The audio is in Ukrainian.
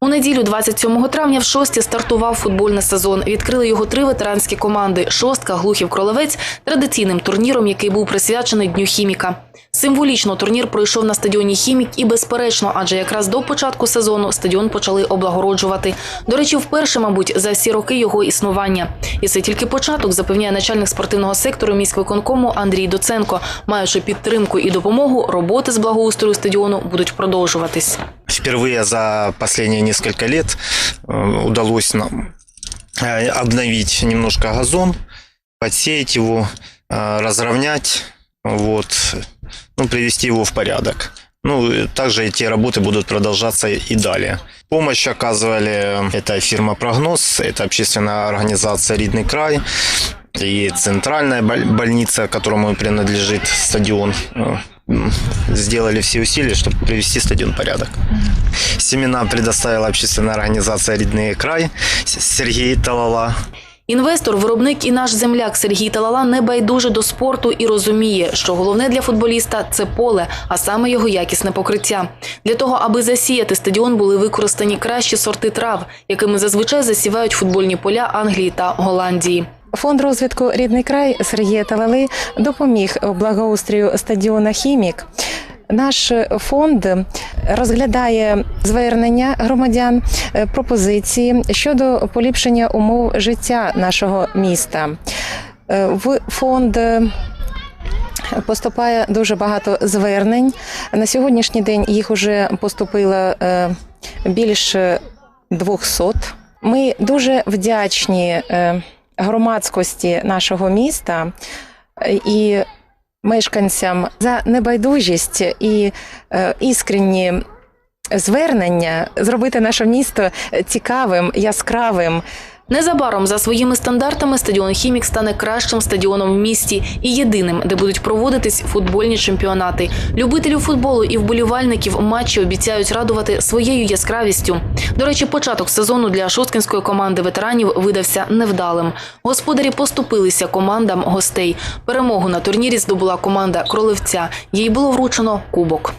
У неділю, 27 травня, в шості стартував футбольний сезон. Відкрили його три ветеранські команди: шостка, глухів кролевець традиційним турніром, який був присвячений Дню хіміка. Символічно турнір пройшов на стадіоні Хімік і безперечно, адже якраз до початку сезону стадіон почали облагороджувати. До речі, вперше, мабуть, за всі роки його існування. І це тільки початок, запевняє начальник спортивного сектору міськвиконкому Андрій Доценко. Маючи підтримку і допомогу, роботи з благоустрою стадіону будуть продовжуватись. Впервые за последние несколько лет э, удалось нам э, обновить немножко газон, подсеять его, э, разровнять, вот, ну, привести его в порядок. Ну, также эти работы будут продолжаться и далее. Помощь оказывали эта фирма «Прогноз», это общественная организация «Ридный край», и центральная боль- больница, которому принадлежит стадион, сделали все усилия, чтобы привести стадион в порядок. Семена предоставила общественная организация «Рідний край» С- Сергей Талала. Інвестор, виробник і наш земляк Сергій Талала не байдуже до спорту і розуміє, що головне для футболіста це поле, а саме його якісне покриття. Для того, аби засіяти стадіон, були використані кращі сорти трав, якими зазвичай засівають футбольні поля Англії та Голландії. Фонд розвитку рідний край Сергія Талали допоміг благоустрію стадіона Хімік. Наш фонд розглядає звернення громадян, е, пропозиції щодо поліпшення умов життя нашого міста. Е, В фонд е, поступає дуже багато звернень. На сьогоднішній день їх вже поступило більше 200. Ми дуже вдячні громадськості нашого міста е, і мешканцям за небайдужість і е, іскренні звернення зробити наше місто цікавим, яскравим. Незабаром за своїми стандартами стадіон Хімік стане кращим стадіоном в місті і єдиним, де будуть проводитись футбольні чемпіонати. Любителів футболу і вболівальників матчі обіцяють радувати своєю яскравістю. До речі, початок сезону для шосткінської команди ветеранів видався невдалим. Господарі поступилися командам гостей. Перемогу на турнірі здобула команда Кролевця. Їй було вручено кубок.